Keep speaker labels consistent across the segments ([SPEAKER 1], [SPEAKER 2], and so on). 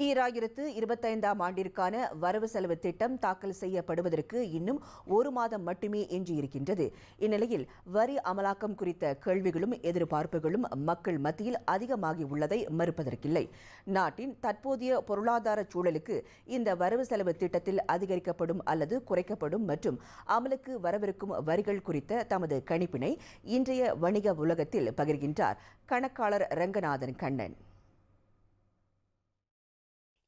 [SPEAKER 1] ஈராயிரத்து இருபத்தைந்தாம் ஆண்டிற்கான வரவு செலவு திட்டம் தாக்கல் செய்யப்படுவதற்கு இன்னும் ஒரு மாதம் மட்டுமே எஞ்சியிருக்கின்றது. இந்நிலையில் வரி அமலாக்கம் குறித்த கேள்விகளும் எதிர்பார்ப்புகளும் மக்கள் மத்தியில் அதிகமாகி உள்ளதை மறுப்பதற்கில்லை. நாட்டின் தற்போதைய பொருளாதார சூழலுக்கு இந்த வரவு செலவு திட்டத்தில் அதிகரிக்கப்படும் அல்லது குறைக்கப்படும் மற்றும் அமலுக்கு வரவிருக்கும் வரிகள் குறித்த தமது கணிப்பினை இன்றைய வணிக உலகத்தில் பகிர்கின்றார் கணக்காளர் ரங்கநாதன் கண்ணன்.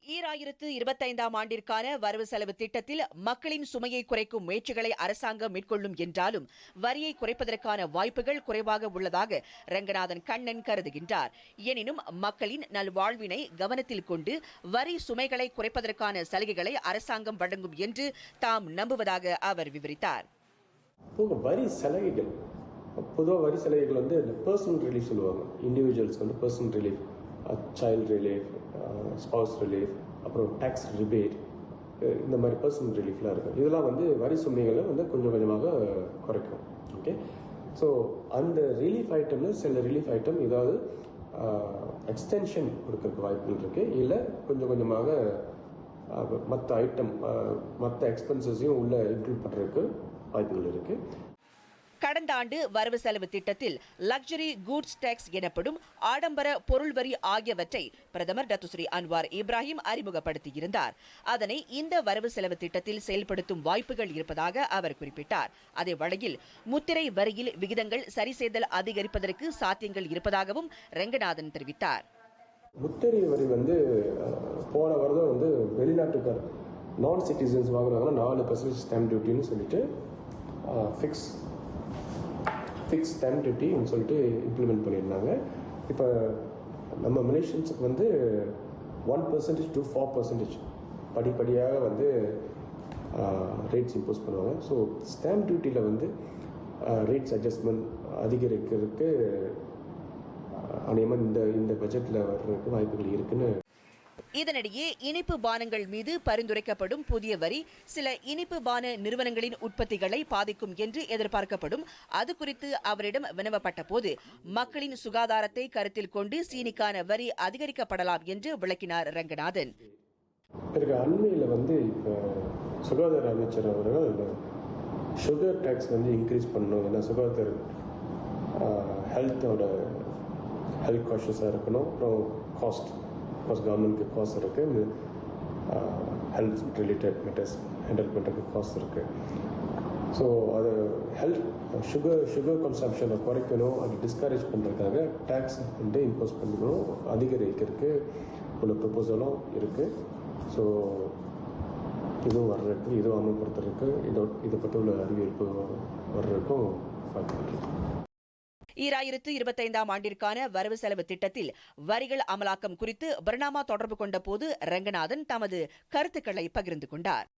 [SPEAKER 1] ஈராயிரத்து இருபத்தைந்தாம் ஆண்டிற்கான வரவு செலவு திட்டத்தில் மக்களின் சுமையை குறைக்கும் முயற்சிகளை அரசாங்கம் மேற்கொள்ளும் என்றாலும் வரியை குறைப்பதற்கான வாய்ப்புகள் குறைவாக உள்ளதாக ரங்கநாதன் கண்ணன் கருதுகின்றார். எனினும் மக்களின் நல்வாழ்வினை கவனத்தில் கொண்டு வரி சுமைகளை குறைப்பதற்கான சலுகைகளை அரசாங்கம் வழங்கும் என்று தாம் நம்புவதாக அவர் விவரித்தார்.
[SPEAKER 2] வரி சலுகைகள். பொதுவாக வரி சலுகைகள் வந்து பர்சனல் ரிலீஃப் சொல்லுவாங்க. இண்டிவிஜுவல்ஸ்க்கு வந்து personal relief child relief spouse relief அப்புறம் டேக்ஸ் ரிபேட் இந்த மாதிரி பர்சனல் ரிலீஃப்லாம் இருக்கும். இதெல்லாம் வந்து வரி சுமைகளை வந்து கொஞ்சம் கொஞ்சமாக குறைக்கும். ஓகே ஸோ அந்த ரிலீஃப் ஐட்டமில் சில ரிலீஃப் ஐட்டம் ஏதாவது எக்ஸ்டென்ஷன் கொடுக்கறதுக்கு வாய்ப்புகள் இருக்குது இல்லை கொஞ்சம் கொஞ்சமாக மற்ற ஐட்டம் மற்ற எக்ஸ்பென்சஸையும் உள்ளே இன்க்ளூட் பண்ணுறதுக்கு வாய்ப்புகள் இருக்குது
[SPEAKER 1] கடந்த ஆண்டு வரவு செலவு திட்டத்தில் லக்ஸரி கூட்ஸ் டேக்ஸ் எனப்படும் ஆடம்பர பொருள் வரி ஆகியவற்றை பிரதமர் டத்துஸ்ரீ அன்வார் இப்ராஹிம் அறிமுகப்படுத்தியிருந்தார். அதனை இந்த வரவு செலவு திட்டத்தில் செயல்படுத்தும் வாய்ப்புகள் இருப்பதாக அவர் குறிப்பிட்டார். அதே வழியில் முத்திரை வரியில் விகிதங்கள் சரிசெய்தல் அதிகரிப்பதற்கு சாத்தியங்கள் இருப்பதாகவும் ரெங்கநாதன் தெரிவித்தார்.
[SPEAKER 2] முத்திரை வரி வந்து போன வருடம் வந்து வெளிநாட்டுக்கார் நான் சிட்டிசன்ஸ் வாங்குறாங்கன்னா நாலு பர்சன்டேஜ் ஸ்டாம்ப் டியூட்டின்னு சொல்லிட்டு ஃபிக்ஸ் ஃபிக்ஸ் ஸ்டாம்ப் டியூட்டின்னு சொல்லிட்டு இம்ப்ளிமெண்ட் பண்ணியிருந்தாங்க. இப்போ நம்ம மலேசியன்ஸுக்கு வந்து one percentage to four percentage படிப்படியாக வந்து ரேட்ஸ் இம்போஸ் பண்ணுவாங்க. ஸோ ஸ்டாம்ப் டியூட்டியில் வந்து ரேட்ஸ் அட்ஜஸ்ட்மெண்ட் அதிகரிக்கிறதுக்கு அநேகமாக இந்த இந்த பட்ஜெட்டில் வர்றதுக்கு வாய்ப்புகள் இருக்குதுன்னு
[SPEAKER 1] இதனிடையே இனிப்பு பானங்கள் மீது பரிந்துரைக்கப்படும் புதிய வரி சில இனிப்பு பான நிறுவனங்களின் உற்பத்திகளை பாதிக்கும் என்று எதிர்பார்க்கப்படும். அது குறித்து அவரிடம் வினவப்பட்ட போது மக்களின் சுகாதாரத்தை கருத்தில் கொண்டு சீனிக்கான வரி அதிகரிக்கப்படலாம் என்று விளக்கினார் ரங்கநாதன்.
[SPEAKER 2] அண்மையில் வந்து இப்போ சுகாதார அமைச்சர் அவர்கள் சுகர் டேக்ஸ் வந்து இன்க்ரீஸ் பண்ணணும். ஏன்னா சுகாதார ஹெல்த்தோட ஹெல்த் காஷியஸாக இருக்கணும். அப்புறம் காஸ்ட் காஸ்ட் கவர்மெண்ட்க்கு காசு இருக்குது ஹெல்த் ரிலேட்டட் மெட்டர்ஸ் ஹேண்டில் பண்ணுறதுக்கு காஸ்ட் இருக்குது ஸோ அது ஹெல்த் சுகர் சுகர் கன்சம்ஷனை குறைக்கணும் அது டிஸ்கரேஜ் பண்ணுறதுக்காக டேக்ஸ் வந்து இம்போஸ் பண்ணணும் அதிகரிக்கிறதுக்கு உள்ள ப்ரொப்போசலும் இருக்குது ஸோ இதுவும் வர்றதுக்கு இதுவும் அமல்படுத்துறதுக்கு இதோ இதை பற்றி உள்ள அறிவிப்பு வர்றதுக்கும் வாய்ப்பு
[SPEAKER 1] ஈராயிரத்து இருபத்தைந்தாம் ஆண்டிற்கான வரவு செலவு திட்டத்தில் வரிகள் அமலாக்கம் குறித்து பர்னாமா தொடர்பு கொண்ட போது ரங்கநாதன் தமது கருத்துக்களை பகிர்ந்து கொண்டார்.